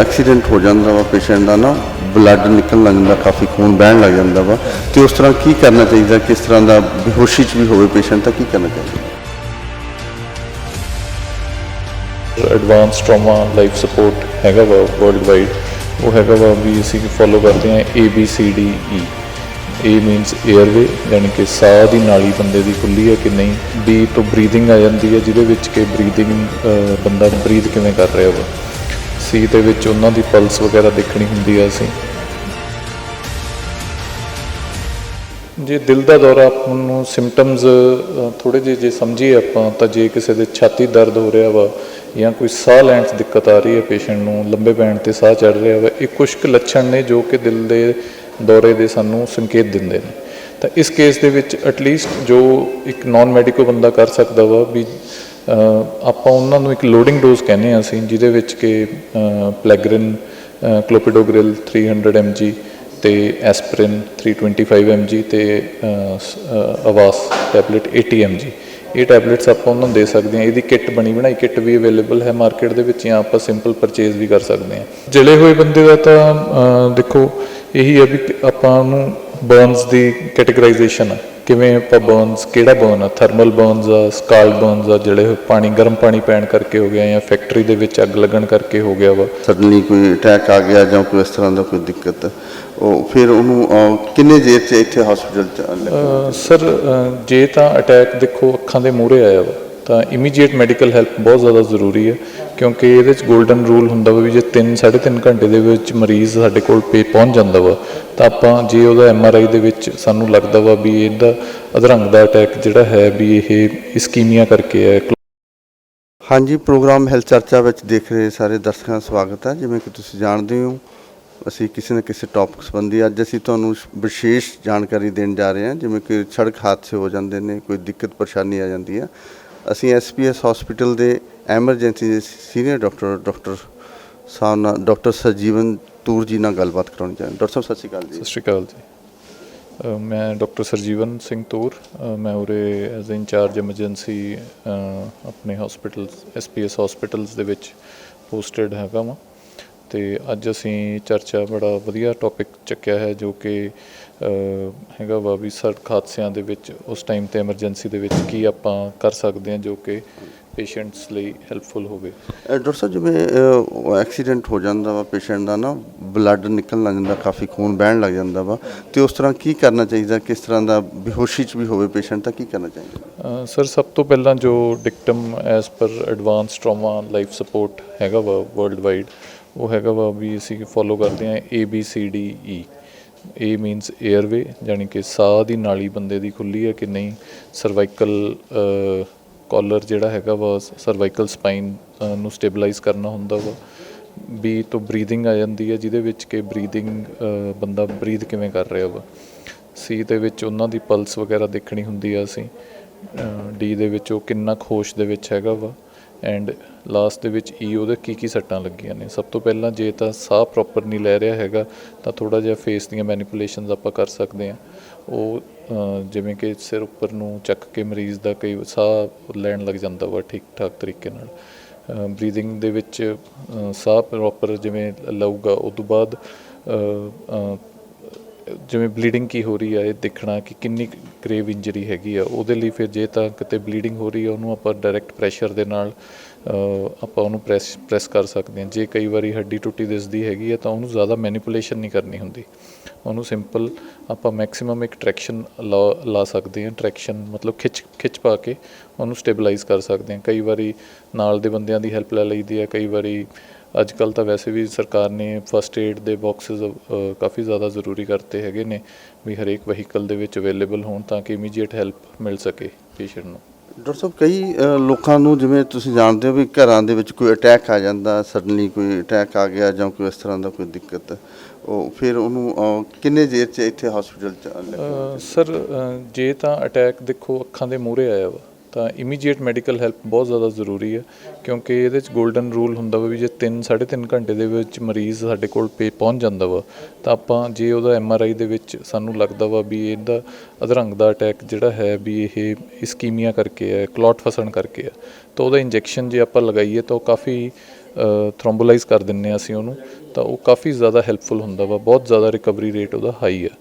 Accident ਹੋ ਜਾਂਦਾ ਵਾ ਪੇਸ਼ੈਂਟ ਦਾ ਨਾ ਬਲੱਡ ਨਿਕਲਣ ਲੱਗ ਜਾਂਦਾ, ਕਾਫੀ ਖੂਨ ਬਹਿਣ ਲੱਗ ਜਾਂਦਾ ਵਾ। ਤੇ ਉਸ ਤਰ੍ਹਾਂ ਕੀ ਕਰਨਾ ਚਾਹੀਦਾ, ਕਿਸ ਤਰ੍ਹਾਂ ਦਾ ਬੇਹੋਸ਼ੀ ਚ ਵੀ ਹੋਵੇ ਪੇਸ਼ੈਂਟ ਤਾਂ ਕੀ ਕਰਨਾ ਚਾਹੀਦਾ? ਐਡਵਾਂਸ ਟਰਾਮਾ ਲਾਈਫ ਸਪੋਰਟ ਹੈਗਾ ਵਾ ਵਰਲਡ ਵਾਈਡ ਉਹ ਹੈਗਾ ਵਾ ਵੀ ਅਸੀਂ ਫੋਲੋ ਕਰਦੇ ਹਾਂ A, B, C, D E A means airway ਯਾਨੀ ਕਿ ਸਾਹ ਦੀ ਨਾਲੀ ਬੰਦੇ ਦੀ ਖੁੱਲੀ ਹੈ ਕਿ ਨਹੀਂ। B ਤੋਂ ਬਰੀਥਿੰਗ ਆ ਜਾਂਦੀ ਹੈ, ਜਿਹਦੇ ਵਿੱਚ ਕਿ ਬਰੀਥਿੰਗ ਬੰਦਾ ਬਰੀਥ ਕਿਵੇਂ ਕਰ ਰਿਹਾ ਵਾ। ਸੀ ਦੇ ਵਿੱਚ ਉਹਨਾਂ ਦੀ ਪਲਸ ਵਗੈਰਾ ਦੇਖਣੀ ਹੁੰਦੀ ਆ ਅਸੀਂ। ਜੇ, ਦਿਲ ਦਾ ਦੌਰਾ ਆਪਾਂ ਨੂੰ ਸਿੰਪਟਮਸ ਥੋੜੇ ਜਿਹੇ ਜੇ ਸਮਝੀਏ ਆਪਾਂ ਤਾਂ ਜੇ ਕਿਸੇ ਦੇ ਛਾਤੀ ਦਰਦ ਹੋ ਰਿਹਾ ਵਾ ਜਾਂ ਕੋਈ ਸਾਹ ਲੈਣ 'ਚ ਦਿੱਕਤ ਆ ਰਹੀ ਹੈ ਪੇਸ਼ੈਂਟ ਨੂੰ, ਲੰਬੇ ਪੈਣ ਤੇ ਸਾਹ ਚੜ ਰਿਹਾ ਵਾ, ਇਹ ਕੁਝ ਕੁ ਲੱਛਣ ਨੇ ਜੋ ਕਿ ਦਿਲ ਦੇ ਦੌਰੇ ਦੇ ਸਾਨੂੰ ਸੰਕੇਤ ਦਿੰਦੇ ਨੇ। ਤਾਂ ਇਸ ਕੇਸ ਦੇ ਵਿੱਚ ਐਟਲੀਸਟ ਜੋ ਇੱਕ ਨਾਨ ਮੈਡੀਕਲ ਬੰਦਾ ਕਰ ਸਕਦਾ ਵਾ ਵੀ ਆਪਾਂ ਉਹਨਾਂ ਨੂੰ ਇੱਕ ਲੋਡਿੰਗ ਡੋਜ਼ ਕਹਿੰਦੇ ਆ ਅਸੀਂ ਜਿਹਦੇ ਵਿੱਚ ਕਿ ਪਲੈਗਰਿਨ ਕਲੋਪੀਡੋਗ੍ਰਿਲ 300 mg ਤੇ ਐਸਪਰਿਨ 325 mg ਤੇ ਅਹ, ਸ- ਅਹ, ਆਵਾਸ ਟੈਬਲੇਟ 80 mg ਇਹ ਟੈਬਲੇਟਸ ਆਪਾਂ ਉਹਨਾਂ ਨੂੰ ਦੇ ਸਕਦੇ ਹਾਂ। ਇਹਦੀ ਕਿੱਟ ਬਣੀ ਬਣਾਈ ਕਿੱਟ ਵੀ ਅਵੇਲੇਬਲ ਹੈ ਮਾਰਕੀਟ ਦੇ ਵਿੱਚ ਜਾਂ ਆਪਾਂ ਸਿੰਪਲ ਪਰਚੇਜ਼ ਵੀ ਕਰ ਸਕਦੇ ਹਾਂ। ਜਲੇ ਹੋਏ ਬੰਦੇ ਦਾ ਤਾਂ ਦੇਖੋ ਇਹੀ ਹੈ ਵੀ ਆਪਾਂ ਨੂੰ ਬਰਨਸ ਦੀ ਕੈਟੇਗਰਾਈਜੇਸ਼ਨ ਆ। ਕਿਵੇਂ ਆਪਾਂ ਬਰਨਸ ਕਿਹੜਾ ਬਰਨ ਆ? ਥਰਮਲ ਬਰਨਸ ਆ ਸਕਾਲਡ ਬਰਨਸ ਆ ਜਿਹੜੇ ਪਾਣੀ ਗਰਮ ਪਾਣੀ ਪੈਣ ਕਰਕੇ ਹੋ ਗਿਆ ਜਾਂ ਫੈਕਟਰੀ ਦੇ ਵਿੱਚ ਅੱਗ ਲੱਗਣ ਕਰਕੇ ਹੋ ਗਿਆ ਵਾ? ਸਡਨਲੀ ਕੋਈ ਅਟੈਕ ਆ ਗਿਆ ਜਾਂ ਕੋਈ ਇਸ ਤਰ੍ਹਾਂ ਦਾ ਕੋਈ ਦਿੱਕਤ? ਉਹ ਫਿਰ ਉਹਨੂੰ ਅਹ, ਕਿੰਨੇ ਦੇਰ ਚ ਇੱਥੇ ਹਸਪੀਟਲ ਚ ਲੈ ਕੇ ਸਰ ਜੇ ਤਾਂ ਅਟੈਕ ਦੇਖੋ ਅੱਖਾਂ ਦੇ ਮੂਹਰੇ ਆਇਆ ਵਾ। ਤਾਂ ਇਮੀਡੀਏਟ ਮੈਡੀਕਲ ਹੈਲਪ ਬਹੁਤ ਜ਼ਿਆਦਾ ਜ਼ਰੂਰੀ ਹੈ, ਕਿਉਂਕਿ ਇਹਦੇ ਚ 골ਡਨ ਰੂਲ ਹੁੰਦਾ ਵਾ ਵੀ ਜੇ 3 3.5 ਘੰਟੇ ਦੇ ਵਿੱਚ ਮਰੀਜ਼ ਸਾਡੇ ਕੋਲ ਪੇ ਪਹੁੰਚ ਜਾਂਦਾ ਵਾ, ਤਾਂ ਆਪਾਂ ਜੇ ਉਹਦਾ ਐਮ ਆਰ ਆਈ ਦੇ ਵਿੱਚ ਸਾਨੂੰ ਲੱਗਦਾ ਵਾ ਵੀ ਇਹਦਾ ਅਧਰੰਗ ਦਾ ਅਟੈਕ ਜਿਹੜਾ ਹੈ ਵੀ ਇਹ ਇਸਕੀਮੀਆ ਕਰਕੇ ਹੈ ਹਾਂਜੀ, ਪ੍ਰੋਗਰਾਮ ਹੈਲਥ ਚਰਚਾ ਵਿੱਚ ਦੇਖ ਰਹੇ ਸਾਰੇ ਦਰਸ਼ਕਾਂ ਦਾ ਸਵਾਗਤ ਹੈ। ਜਿਵੇਂ ਕਿ ਤੁਸੀਂ ਜਾਣਦੇ ਹੋ, ਅਸੀਂ ਕਿਸੇ ਨਾ ਕਿਸੇ ਟੌਪਿਕ ਸੰਬੰਧੀ ਅੱਜ ਅਸੀਂ ਤੁਹਾਨੂੰ ਵਿਸ਼ੇਸ਼ ਜਾਣਕਾਰੀ ਦੇਣ ਜਾ ਰਹੇ ਹਾਂ, ਜਿਵੇਂ ਕਿ ਸੜਕ ਹਾਦਸੇ ਹੋ ਜਾਂਦੇ ਨੇ, ਕੋਈ ਦਿੱਕਤ ਪਰੇਸ਼ਾਨੀ ਆ ਜਾਂਦੀ ਹੈ। ਅਸੀਂ ਐਸਪੀਐਸ ਹਸਪੀਟਲ ਦੇ ਐਮਰਜੈਂਸੀ ਦੇ ਸੀਨੀਅਰ ਡਾਕਟਰ ਡਾਕਟਰ ਸਾਹਿਬ ਨਾਲ ਡਾਕਟਰ ਸਰਜੀਵਨ ਤੂਰ ਜੀ ਨਾਲ ਗੱਲਬਾਤ ਕਰਾਉਣੀ ਚਾਹੁੰਦੇ ਡਾਕਟਰ ਸਾਹਿਬ, ਸਤਿ ਸ਼੍ਰੀ ਅਕਾਲ ਜੀ। ਸਤਿ ਸ਼੍ਰੀ ਅਕਾਲ ਜੀ। ਮੈਂ ਡਾਕਟਰ ਸਰਜੀਵਨ ਸਿੰਘ ਤੂਰ ਮੈਂ ਉਰੇ ਐਜ਼ ਇੰਚਾਰਜ ਐਮਰਜੈਂਸੀ ਆਪਣੇ ਹਸਪੀਟਲ ਐਸਪੀਐਸ ਹਸਪੀਟਲਸ ਦੇ ਵਿੱਚ ਪੋਸਟਡ ਹੈਗਾ ਵਾਂ। ਤੇ ਅੱਜ ਅਸੀਂ ਚਰਚਾ ਬੜਾ ਵਧੀਆ ਟੌਪਿਕ ਚੱਕਿਆ ਹੈ ਜੋ ਕਿ ਹੈਗਾ ਵਾ ਵੀ ਸੜਕ ਹਾਦਸਿਆਂ ਦੇ ਵਿੱਚ ਉਸ ਟਾਈਮ ਤੇ ਐਮਰਜੈਂਸੀ ਦੇ ਵਿੱਚ ਕੀ ਆਪਾਂ ਕਰ ਸਕਦੇ ਹਾਂ ਜੋ ਕਿ ਪੇਸ਼ੈਂਟਸ ਲਈ ਹੈਲਪਫੁਲ ਹੋਵੇ। ਡਾਕਟਰ ਸਾਹਿਬ ਜਿਵੇਂ ਐਕਸੀਡੈਂਟ ਹੋ ਜਾਂਦਾ ਵਾ ਪੇਸ਼ੈਂਟ ਦਾ ਨਾ ਬਲੱਡ ਨਿਕਲਣ ਲੱਗ ਜਾਂਦਾ ਕਾਫੀ ਖੂਨ ਵਹਿਣ ਲੱਗ ਜਾਂਦਾ ਵਾ ਤੇ ਉਸ ਤਰ੍ਹਾਂ ਕੀ ਕਰਨਾ ਚਾਹੀਦਾ ਕਿਸ ਤਰ੍ਹਾਂ ਦਾ ਬੇਹੋਸ਼ੀ ਚ ਵੀ ਹੋਵੇ ਪੇਸ਼ੈਂਟ ਤਾਂ ਕੀ ਕਰਨਾ ਚਾਹੀਦਾ? ਸਰ ਸਭ ਤੋਂ ਪਹਿਲਾਂ ਜੋ dictum as per advanced trauma life support ਹੈਗਾ ਵਾ ਵਰਲਡ ਵਾਈਡ ਉਹ ਹੈਗਾ ਵਾ ਵੀ ਅਸੀਂ ਫੋਲੋ ਕਰਦੇ ਹਾਂ A B C D E A means airway ਯਾਨੀ ਕਿ ਸਾਹ ਦੀ ਨਾਲੀ ਬੰਦੇ ਦੀ ਖੁੱਲੀ ਹੈ ਕਿ ਨਹੀਂ। ਸਰਵਾਈਕਲ ਕਾਲਰ ਜਿਹੜਾ ਹੈਗਾ ਵਾ ਸਰਵਾਈਕਲ ਸਪਾਈਨ ਨੂੰ ਸਟੇਬਲਾਈਜ਼ ਕਰਨਾ ਹੁੰਦਾ ਵਾ। ਬੀ ਤੋਂ ਬਰੀਥਿੰਗ ਆ ਜਾਂਦੀ ਹੈ, ਜਿਹਦੇ ਵਿੱਚ ਕਿ ਬਰੀਥਿੰਗ ਬੰਦਾ ਬਰੀਥ ਕਿਵੇਂ ਕਰ ਰਿਹਾ ਵਾ। ਸੀ ਦੇ ਵਿੱਚ ਉਹਨਾਂ ਦੀ ਪਲਸ ਵਗੈਰਾ ਦੇਖਣੀ ਹੁੰਦੀ ਆ ਅਸੀਂ। ਡੀ ਦੇ ਵਿੱਚ ਉਹ ਕਿੰਨਾ ਖੋਸ਼ ਦੇ ਵਿੱਚ ਹੈਗਾ ਵਾ। ਐਂਡ ਲਾਸਟ ਦੇ ਵਿੱਚ ਈ ਉਹਦੇ ਕੀ ਕੀ ਸੱਟਾਂ ਲੱਗੀਆਂ ਨੇ। ਸਭ ਤੋਂ ਪਹਿਲਾਂ ਜੇ ਤਾਂ ਸਾਹ ਪ੍ਰੋਪਰ ਨਹੀਂ ਲੈ ਰਿਹਾ ਹੈਗਾ, ਤਾਂ ਥੋੜਾ ਜਿਹਾ ਫੇਸ ਦੀਆਂ ਮੈਨੀਪੂਲੇਸ਼ਨਸ ਆਪਾਂ ਕਰ ਸਕਦੇ ਹਾਂ। ਉਹ ਜਿਵੇਂ ਕਿ ਸਿਰ ਉੱਪਰ ਨੂੰ ਚੱਕ ਕੇ ਮਰੀਜ਼ ਦਾ ਕਈ ਸਾਹ ਲੈਣ ਲੱਗ ਜਾਂਦਾ ਵਾ ਠੀਕ ਠਾਕ ਤਰੀਕੇ ਨਾਲ। ਬਰੀਥਿੰਗ ਦੇ ਵਿੱਚ ਸਾਹ ਪ੍ਰੋਪਰ ਜਿਵੇਂ ਲਊਗਾ ਉਸ ਤੋਂ ਬਾਅਦ ਜਿਵੇਂ ਬਲੀਡਿੰਗ ਕੀ ਹੋ ਰਹੀ ਆ, ਇਹ ਦੇਖਣਾ ਕਿ ਕਿੰਨੀ ਗ੍ਰੇਵ ਇੰਜਰੀ ਹੈਗੀ ਆ, ਉਹਦੇ ਲਈ ਫਿਰ ਜੇ ਤਾਂ ਕਿਤੇ ਬਲੀਡਿੰਗ ਹੋ ਰਹੀ ਆ, ਉਹਨੂੰ ਆਪਾਂ ਡਾਇਰੈਕਟ ਪ੍ਰੈਸ਼ਰ ਦੇ ਨਾਲ ਆਪਾਂ ਉਹਨੂੰ ਪ੍ਰੈਸ ਪ੍ਰੈਸ ਕਰ ਸਕਦੇ ਹਾਂ। ਜੇ ਕਈ ਵਾਰੀ ਹੱਡੀ ਟੁੱਟੀ ਦਿਸਦੀ ਹੈਗੀ ਆ, ਤਾਂ ਉਹਨੂੰ ਜ਼ਿਆਦਾ ਮੈਨੀਪੂਲੇਸ਼ਨ ਨਹੀਂ ਕਰਨੀ ਹੁੰਦੀ। ਉਹਨੂੰ ਸਿੰਪਲ ਆਪਾਂ ਮੈਕਸਿਮਮ ਇੱਕ ਟਰੈਕਸ਼ਨ ਲਾ ਸਕਦੇ ਹਾਂ। ਟਰੈਕਸ਼ਨ ਮਤਲਬ ਖਿੱਚ ਖਿੱਚ ਪਾ ਕੇ ਉਹਨੂੰ ਸਟੇਬਲਾਈਜ਼ ਕਰ ਸਕਦੇ ਹਾਂ। ਕਈ ਵਾਰੀ ਨਾਲ ਦੇ ਬੰਦਿਆਂ ਦੀ ਹੈਲਪ ਲੈ ਲਈਦੀ ਹੈ ਕਈ ਵਾਰੀ ਅੱਜ ਕੱਲ ਤਾਂ ਵੈਸੇ ਵੀ ਸਰਕਾਰ ਨੇ ਫਸਟ ਏਡ ਦੇ ਬਾਕਸਸ ਕਾਫੀ ਜ਼ਿਆਦਾ ਜ਼ਰੂਰੀ ਕਰਤੇ ਹੈਗੇ ਨੇ ਵੀ ਹਰੇਕ ਵਹੀਕਲ ਦੇ ਵਿੱਚ ਅਵੇਲੇਬਲ ਹੋਣ ਤਾਂ ਕਿ ਇਮੀਡੀਏਟ ਹੈਲਪ ਮਿਲ ਸਕੇ ਪੇਸ਼ੈਂਟ ਨੂੰ। ਡਾਕਟਰ ਸਾਹਿਬ ਕਈ ਲੋਕਾਂ ਨੂੰ ਜਿਵੇਂ ਤੁਸੀਂ ਜਾਣਦੇ ਹੋ ਵੀ ਘਰਾਂ ਦੇ ਵਿੱਚ ਕੋਈ ਅਟੈਕ ਆ ਜਾਂਦਾ ਸਡਨਲੀ ਕੋਈ ਅਟੈਕ ਆ ਗਿਆ ਜਾਂ ਕੋਈ ਇਸ ਤਰ੍ਹਾਂ ਦਾ ਕੋਈ ਦਿੱਕਤ ਉਹ ਫਿਰ ਉਹਨੂੰ ਕਿੰਨੇ ਦੇਰ ਚ ਇੱਥੇ ਹਸਪੀਟਲ ਚ ਸਰ ਜੇ ਤਾਂ ਅਟੈਕ ਦੇਖੋ ਅੱਖਾਂ ਦੇ ਮੂਹਰੇ ਆਇਆ ਵਾ। ਤਾਂ ਇਮੀਡੀਏਟ ਮੈਡੀਕਲ ਹੈਲਪ ਬਹੁਤ ਜ਼ਿਆਦਾ ਜ਼ਰੂਰੀ ਹੈ, ਕਿਉਂਕਿ ਇਹਦੇ ਚ 골ਡਨ ਰੂਲ ਹੁੰਦਾ ਵਾ ਵੀ ਜੇ 3 3.5 ਘੰਟੇ ਦੇ ਵਿੱਚ ਮਰੀਜ਼ ਸਾਡੇ ਕੋਲ ਪੇ ਪਹੁੰਚ ਜਾਂਦਾ ਵਾ, ਤਾਂ ਆਪਾਂ ਜੇ ਉਹਦਾ ਐਮ ਆਰ ਆਈ ਦੇ ਵਿੱਚ ਸਾਨੂੰ ਲੱਗਦਾ ਵਾ ਵੀ ਇਹਦਾ ਅਧਰੰਗ ਦਾ ਅਟੈਕ ਜਿਹੜਾ ਹੈ ਵੀ ਇਹ ਇਸਕੀਮੀਆ ਕਰਕੇ ਹੈ ਕਲੌਟ ਫਸਣ ਕਰਕੇ ਹੈ, ਤਾਂ ਉਹਦਾ ਇੰਜੈਕਸ਼ਨ ਜੇ ਆਪਾਂ ਲਗਾਈਏ ਤਾਂ ਉਹ ਕਾਫੀ ਥ੍ਰੋਮਬੋਲਾਈਜ਼ ਕਰ ਦਿੰਨੇ ਆ ਅਸੀਂ ਉਹਨੂੰ, ਤਾਂ ਉਹ ਕਾਫੀ ਜ਼ਿਆਦਾ ਹੈਲਪਫੁਲ ਹੁੰਦਾ ਵਾ, ਬਹੁਤ ਜ਼ਿਆਦਾ ਰਿਕਵਰੀ ਰੇਟ ਉਹਦਾ ਹਾਈ ਆ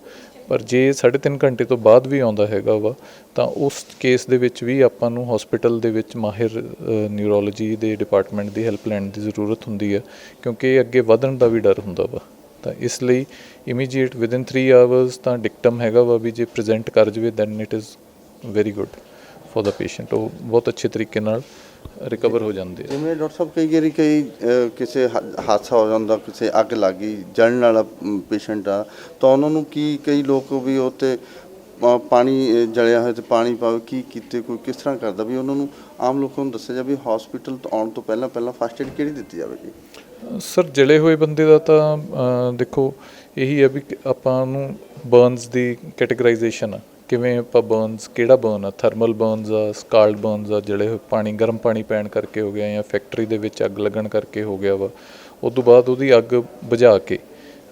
ਪਰ ਜੇ 3.5 ਘੰਟੇ ਤੋਂ ਬਾਅਦ ਵੀ ਆਉਂਦਾ ਹੈਗਾ ਵਾ, ਤਾਂ ਉਸ ਕੇਸ ਦੇ ਵਿੱਚ ਵੀ ਆਪਾਂ ਨੂੰ ਹਸਪੀਟਲ ਦੇ ਵਿੱਚ ਮਾਹਿਰ ਨਿਊਰੋਲੋਜੀ ਦੇ ਡਿਪਾਰਟਮੈਂਟ ਦੀ ਹੈਲਪ ਲੈਣ ਦੀ ਜ਼ਰੂਰਤ ਹੁੰਦੀ ਹੈ ਕਿਉਂਕਿ ਅੱਗੇ ਵਧਣ ਦਾ ਵੀ ਡਰ ਹੁੰਦਾ ਵਾ। ਤਾਂ ਇਸ ਲਈ ਇਮੀਡੀਏਟ ਵਿਦਿਨ 3 ਆਵਰਸ ਤਾਂ ਡਿਕਟਮ ਹੈਗਾ ਵਾ ਵੀ ਜੇ ਪ੍ਰੈਜ਼ੈਂਟ ਕਰ ਜਵੇ then it is very good for the patient ਉਹ ਬਹੁਤ ਅੱਛੇ ਤਰੀਕੇ ਨਾਲ ਰਿਕਵਰ ਹੋ ਜਾਂਦੇ ਆ। ਜਿਵੇਂ ਡਾਕਟਰ ਸਾਹਿਬ ਕਈ ਵਾਰੀ ਕਈ ਕਿਸੇ ਹਾਦਸਾ ਹੋ ਜਾਂਦਾ ਕਿਸੇ ਅੱਗ ਲੱਗ ਜਲਣ ਵਾਲਾ ਪੇਸ਼ੈਂਟ ਆ ਤਾਂ ਉਹਨਾਂ ਨੂੰ ਕੀ ਕਈ ਲੋਕ ਵੀ ਉੱਤੇ ਪਾਣੀ ਜਲਿਆ ਹੋਇਆ ਤੇ ਪਾਣੀ ਪਾਵੇ ਕੀ ਕੀਤੇ ਕੋਈ ਕਿਸ ਤਰ੍ਹਾਂ ਕਰਦਾ ਵੀ ਉਹਨਾਂ ਨੂੰ ਆਮ ਲੋਕਾਂ ਨੂੰ ਦੱਸਿਆ ਜਾਵੇ ਹਸਪੀਟਲ ਤੋਂ ਆਉਣ ਤੋਂ ਪਹਿਲਾਂ ਪਹਿਲਾਂ ਫਸਟ ਏਡ ਕਿਹੜੀ ਦਿੱਤੀ ਜਾਵੇਗੀ? ਸਰ ਜਲੇ ਹੋਏ ਬੰਦੇ ਦਾ ਤਾਂ ਦੇਖੋ ਇਹੀ ਹੈ ਵੀ ਆਪਾਂ ਨੂੰ ਬਰਨਸ ਦੀ ਕੈਟਾਗਰਾਈਜੇਸ਼ਨ ਆ। ਕਿਵੇਂ ਆਪਾਂ ਬਰਨਸ ਕਿਹੜਾ ਬਰਨ ਆ? ਥਰਮਲ ਬਰਨਸ ਆ ਸਕਾਲਡ ਬਰਨਸ ਆ, ਜਿਹੜੇ ਪਾਣੀ, ਗਰਮ ਪਾਣੀ ਪੈਣ ਕਰਕੇ ਹੋ ਗਿਆ ਜਾਂ ਫੈਕਟਰੀ ਦੇ ਵਿੱਚ ਅੱਗ ਲੱਗਣ ਕਰਕੇ ਹੋ ਗਿਆ ਵਾ। ਉਸ ਤੋਂ ਬਾਅਦ ਉਹਦੀ ਅੱਗ ਬੁਝਾ ਕੇ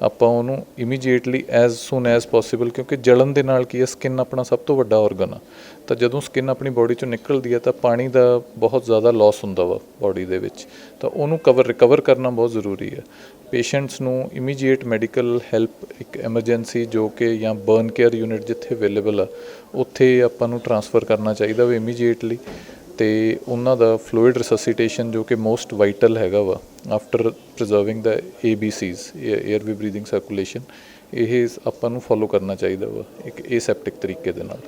ਆਪਾਂ ਉਹਨੂੰ immediately as soon as possible ਕਿਉਂਕਿ ਜਲਣ ਦੇ ਨਾਲ ਕੀ ਹੈ ਸਕਿਨ ਆਪਣਾ ਸਭ ਤੋਂ ਵੱਡਾ ਆਰਗਨ ਆ। ਤਾਂ ਜਦੋਂ ਸਕਿਨ ਆਪਣੀ ਬਾਡੀ ਚੋਂ ਨਿਕਲਦੀ ਹੈ, ਤਾਂ ਪਾਣੀ ਦਾ ਬਹੁਤ ਜ਼ਿਆਦਾ ਲਾਸ ਹੁੰਦਾ ਵਾ ਬਾਡੀ ਦੇ ਵਿੱਚ। ਤਾਂ ਉਹਨੂੰ ਕਵਰ ਰਿਕਵਰ ਕਰਨਾ ਬਹੁਤ ਜ਼ਰੂਰੀ ਹੈ। ਪੇਸ਼ੈਂਟਸ ਨੂੰ ਇਮੀਡੀਏਟ ਮੈਡੀਕਲ ਹੈਲਪ ਇੱਕ ਐਮਰਜੈਂਸੀ ਜੋ ਕਿ ਜਾਂ ਬਰਨ ਕੇਅਰ ਯੂਨਿਟ ਜਿੱਥੇ ਅਵੇਲੇਬਲ ਆ, ਉੱਥੇ ਆਪਾਂ ਨੂੰ ਟਰਾਂਸਫਰ ਕਰਨਾ ਚਾਹੀਦਾ ਵਾ ਇਮੀਡੀਏਟਲੀ ਤੇ ਉਹਨਾਂ ਦਾ ਫਲੂਇਡ ਰਿਸੈਸੀਟੇਸ਼ਨ ਜੋ ਕਿ ਮੋਸਟ ਵਾਈਟਲ ਹੈਗਾ ਵਾ ਆਫਟਰ ਪ੍ਰੀਜ਼ਰਵਿੰਗ ਦਾ ABCs airway breathing circulation ਇਹ ਆਪਾਂ ਨੂੰ ਫੋਲੋ ਕਰਨਾ ਚਾਹੀਦਾ ਵਾ, ਇੱਕ ਏਸੈਪਟਿਕ ਤਰੀਕੇ ਦੇ ਨਾਲ।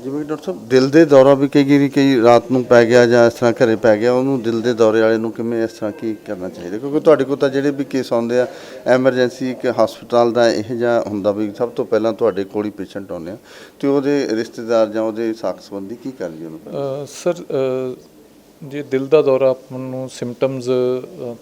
ਜਿਵੇਂ ਕਿ ਡਾਕਟਰ ਸਾਹਿਬ ਦਿਲ ਦੇ ਦੌਰਾ ਵੀ ਕਈ ਵਾਰੀ ਕਈ ਰਾਤ ਨੂੰ ਪੈ ਗਿਆ ਜਾਂ ਇਸ ਤਰ੍ਹਾਂ ਘਰੇ ਪੈ ਗਿਆ ਉਹਨੂੰ ਦਿਲ ਦੇ ਦੌਰੇ ਵਾਲੇ ਨੂੰ ਕਿਵੇਂ ਇਸ ਤਰ੍ਹਾਂ ਕੀ ਕਰਨਾ ਚਾਹੀਦਾ? ਕਿਉਂਕਿ ਤੁਹਾਡੇ ਕੋਲ ਤਾਂ ਜਿਹੜੇ ਵੀ ਕੇਸ ਆਉਂਦੇ ਆ ਐਮਰਜੈਂਸੀ ਇੱਕ ਹਸਪਤਾਲ ਦਾ ਇਹ ਜਿਹਾ ਹੁੰਦਾ ਵੀ ਸਭ ਤੋਂ ਪਹਿਲਾਂ ਤੁਹਾਡੇ ਕੋਲ ਹੀ ਪੇਸ਼ੈਂਟ ਆਉਂਦੇ ਆ ਤੇ ਉਹਦੇ ਰਿਸ਼ਤੇਦਾਰ ਜਾਂ ਉਹਦੇ ਸਾਕ ਸੰਬੰਧੀ ਕੀ ਕਰ ਕਰਨੀ ਉਹਨੂੰ ਅ, ਸਰ ਜੇ ਦਿਲ ਦਾ ਦੌਰਾ ਆਪਾਂ ਨੂੰ ਸਿੰਪਟਮਸ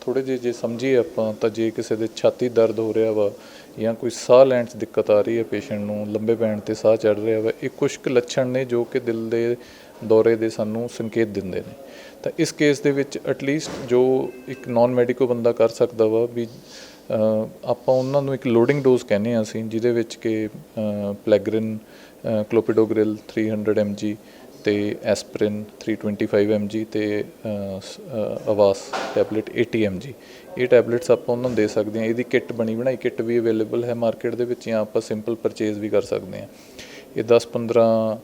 ਥੋੜੇ ਜਿਹੇ ਜੇ ਸਮਝੀਏ ਆਪਾਂ ਤਾਂ ਜੇ ਕਿਸੇ ਦੇ ਛਾਤੀ ਦਰਦ ਹੋ ਰਿਹਾ ਵਾ ਜਾਂ ਕੋਈ ਸਾਹ ਲੈਣ 'ਚ ਦਿੱਕਤ ਆ ਰਹੀ ਹੈ ਪੇਸ਼ੈਂਟ ਨੂੰ, ਲੰਬੇ ਪੈਣ ਤੇ ਸਾਹ ਚੜ ਰਿਹਾ ਵਾ, ਇਹ ਕੁਝ ਕੁ ਲੱਛਣ ਨੇ ਜੋ ਕਿ ਦਿਲ ਦੇ ਦੌਰੇ ਦੇ ਸਾਨੂੰ ਸੰਕੇਤ ਦਿੰਦੇ ਨੇ। ਤਾਂ ਇਸ ਕੇਸ ਦੇ ਵਿੱਚ ਐਟਲੀਸਟ ਜੋ ਇੱਕ ਨਾਨ ਮੈਡੀਕੋ ਬੰਦਾ ਕਰ ਸਕਦਾ ਵਾ ਵੀ ਆਪਾਂ ਉਹਨਾਂ ਨੂੰ ਇੱਕ ਲੋਡਿੰਗ ਡੋਜ਼ ਕਹਿੰਦੇ ਆ ਅਸੀਂ, ਜਿਹਦੇ ਵਿੱਚ ਕਿ ਪਲੈਗਰਿਨ ਕਲੋਪੀਡੋਗ੍ਰਿਲ 300 mg ਤੇ ਐਸਪਰਿਨ 325 mg ਤੇ ਅ, ਸ- ਅ, ਆਵਾਸ ਟੈਬਲੇਟ 80 mg ਇਹ ਟੈਬਲੇਟਸ ਆਪਾਂ ਉਹਨਾਂ ਨੂੰ ਦੇ ਸਕਦੇ ਹਾਂ। ਇਹਦੀ ਕਿੱਟ ਬਣੀ ਬਣਾਈ ਕਿੱਟ ਵੀ ਅਵੇਲੇਬਲ ਹੈ ਮਾਰਕੀਟ ਦੇ ਵਿੱਚ ਜਾਂ ਆਪਾਂ ਸਿੰਪਲ ਪਰਚੇਜ਼ ਵੀ ਕਰ ਸਕਦੇ ਹਾਂ। ਇਹ 10 15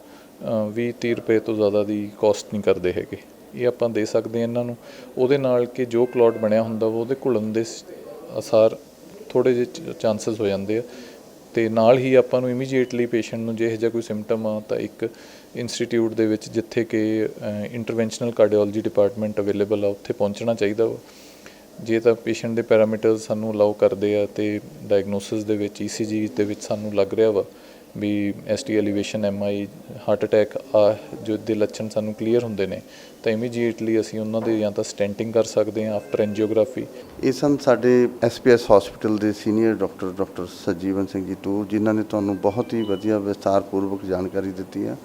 20 30 ਰੁਪਏ ਤੋਂ ਜ਼ਿਆਦਾ ਦੀ ਕਾਸਟ ਨਹੀਂ ਕਰਦੇ ਹੈਗੇ। ਇਹ ਆਪਾਂ ਦੇ ਸਕਦੇ ਹਾਂ ਇਹਨਾਂ ਨੂੰ। ਉਹਦੇ ਨਾਲ ਕਿ ਜੋ ਕਲੌਟ ਬਣਿਆ ਹੁੰਦਾ ਵਾ ਉਹਦੇ ਘੁਲਣ ਦੇ ਸ- ਅਸਾਰ ਥੋੜੇ ਜਿਹੇ ਚਾਂਸਸ ਹੋ ਜਾਂਦੇ ਆ। ਤੇ ਨਾਲ ਹੀ ਆਪਾਂ ਨੂੰ ਇਮੀਡੀਏਟਲੀ ਪੇਸ਼ੈਂਟ ਨੂੰ ਜੇ ਇਹੋ ਜਿਹਾ ਕੋਈ ਸਿੰਪਟਮ ਆ ਤਾਂ ਇੱਕ ਇੰਸਟੀਚਿਊਟ ਦੇ ਵਿੱਚ ਜਿੱਥੇ ਕਿ ਇੰਟਰਵੈਂਸ਼ਨਲ ਕਾਰਡੀਓਲੋਜੀ ਡਿਪਾਰਟਮੈਂਟ ਅਵੇਲੇਬਲ ਆ, ਉੱਥੇ ਪਹੁੰਚਣਾ ਚਾਹੀਦਾ ਵਾ। ਜੇ ਤਾਂ ਪੇਸ਼ੈਂਟ ਦੇ ਪੈਰਾਮੀਟਰ ਸਾਨੂੰ ਅਲਾਉ ਕਰਦੇ ਆ ਤੇ ਡਾਇਗਨੋਸਿਸ ਦੇ ਵਿੱਚ ECG ਦੇ ਵਿੱਚ ਸਾਨੂੰ ਲੱਗ ਰਿਹਾ ਵਾ ਵੀ ST elevation MI heart attack ਆ ਜੋ ਦੇ ਲੱਛਣ ਸਾਨੂੰ ਕਲੀਅਰ ਹੁੰਦੇ ਨੇ, ਤਾਂ ਇਮੀਡੀਏਟਲੀ ਅਸੀਂ ਉਹਨਾਂ ਦੇ ਜਾਂ ਤਾਂ ਸਟੈਂਟਿੰਗ ਕਰ ਸਕਦੇ ਹਾਂ ਆਫਟਰ ਐਂਜੀਓਗ੍ਰਾਫੀ ਇਹ ਸਨ ਸਾਡੇ ਐਸਪੀਐਸ ਹਸਪੀਟਲ ਦੇ senior doctor doctor Sajeevan Singh ji tour ਜਿਨ੍ਹਾਂ ਨੇ ਤੁਹਾਨੂੰ ਬਹੁਤ ਹੀ ਵਧੀਆ ਵਿਸਤਾਰਪੂਰਵਕ ਜਾਣਕਾਰੀ ਦਿੱਤੀ ਹੈ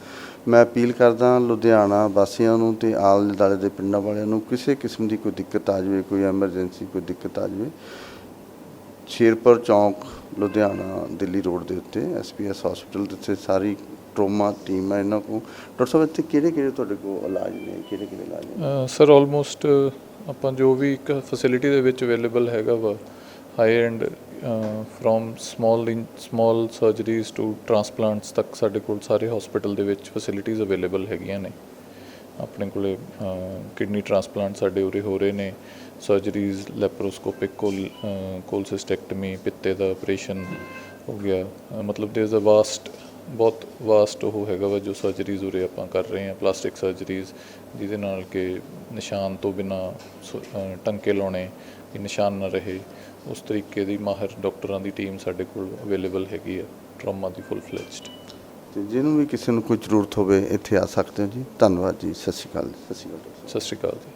ਮੈਂ ਅਪੀਲ ਕਰਦਾ ਲੁਧਿਆਣਾ ਵਾਸੀਆਂ ਨੂੰ ਤੇ ਆਲੇ ਦੁਆਲੇ ਦੇ ਪਿੰਡਾਂ ਵਾਲਿਆਂ ਨੂੰ ਕਿਸੇ ਕਿਸਮ ਦੀ ਕੋਈ ਦਿੱਕਤ ਆ ਜਾਵੇ, ਕੋਈ ਐਮਰਜੈਂਸੀ ਕੋਈ ਦਿੱਕਤ ਆ ਜਾਵੇ। ਸ਼ੇਰਪੁਰ ਚੌਂਕ, ਲੁਧਿਆਣਾ, ਦਿੱਲੀ ਰੋਡ ਦੇ ਉੱਤੇ ਐਸਪੀਐਸ ਹਸਪੀਟਲ ਦੇ ਉੱਤੇ ਸਾਰੀ ਟਰੋਮਾ ਟੀਮ ਹੈ ਇਹਨਾਂ ਕੋਲ। ਡਾਕਟਰ ਸਾਹਿਬ, ਇੱਥੇ ਕਿਹੜੇ ਕਿਹੜੇ ਤੁਹਾਡੇ ਕੋਲ ਇਲਾਜ ਨੇ? ਕਿਹੜੇ ਕਿਹੜੇ ਇਲਾਜ ਨੇ? ਸਰ ਆਲਮੋਸਟ ਆਪਾਂ ਜੋ ਵੀ ਇੱਕ ਫੈਸਿਲਿਟੀ ਦੇ ਵਿੱਚ ਅਵੇਲੇਬਲ ਹੈਗਾ ਵਾ high end from small in small surgeries to transplants ਤੱਕ ਸਾਡੇ ਕੋਲ ਸਾਰੇ ਹਸਪੀਟਲ ਦੇ ਵਿੱਚ ਫੈਸਿਲਿਟੀਜ਼ ਅਵੇਲੇਬਲ ਹੈਗੀਆਂ ਨੇ। ਆਪਣੇ ਕੋਲੇ ਕਿਡਨੀ ਟ੍ਰਾਂਸਪਲਾਂਟ ਸਾਡੇ ਉਰੇ ਹੋ ਰਹੇ ਨੇ। ਸਰਜਰੀਜ਼ ਲੈਪਰੋਸਕੋਪਿਕ ਕੋਲ ਕੋਲਸਿਸਟੈਕਟਮੀ ਪਿੱਤੇ ਦਾ ਆਪਰੇਸ਼ਨ ਹੋ ਗਿਆ। ਮਤਲਬ ਦੇਰ ਇਜ਼ ਅ ਵਾਸਟ ਬਹੁਤ ਵਾਸਟ ਉਹ ਹੈਗਾ ਵਾ ਜੋ ਸਰਜਰੀਜ਼ ਉਰੇ ਆਪਾਂ ਕਰ ਰਹੇ ਹਾਂ। ਪਲਾਸਟਿਕ ਸਰਜਰੀਜ਼ ਜਿਹਦੇ ਨਾਲ ਕਿ ਨਿਸ਼ਾਨ ਤੋਂ ਬਿਨਾ ਟੰਕੇ ਲਾਉਣੇ ਵੀ ਨਿਸ਼ਾਨ ਨਾ ਰਹੇ। ਉਸ ਤਰੀਕੇ ਦੀ ਮਾਹਰ ਡਾਕਟਰਾਂ ਦੀ ਟੀਮ ਸਾਡੇ ਕੋਲ ਅਵੇਲੇਬਲ ਹੈਗੀ ਆ ਟਰਾਮਾ ਦੀ ਫੁੱਲ ਫਲੈਜਡ ਤੇ ਜਿਹਨੂੰ ਵੀ ਕਿਸੇ ਨੂੰ ਕੋਈ ਜ਼ਰੂਰਤ ਹੋਵੇ ਇੱਥੇ ਆ ਸਕਦੇ ਹੋ ਜੀ। ਧੰਨਵਾਦ ਜੀ। ਸਤਿ ਸ਼੍ਰੀ ਅਕਾਲ ਸਤਿ ਸ਼੍ਰੀ ਅਕਾਲ। ਸਤਿ ਸ਼੍ਰੀ ਅਕਾਲ ਜੀ।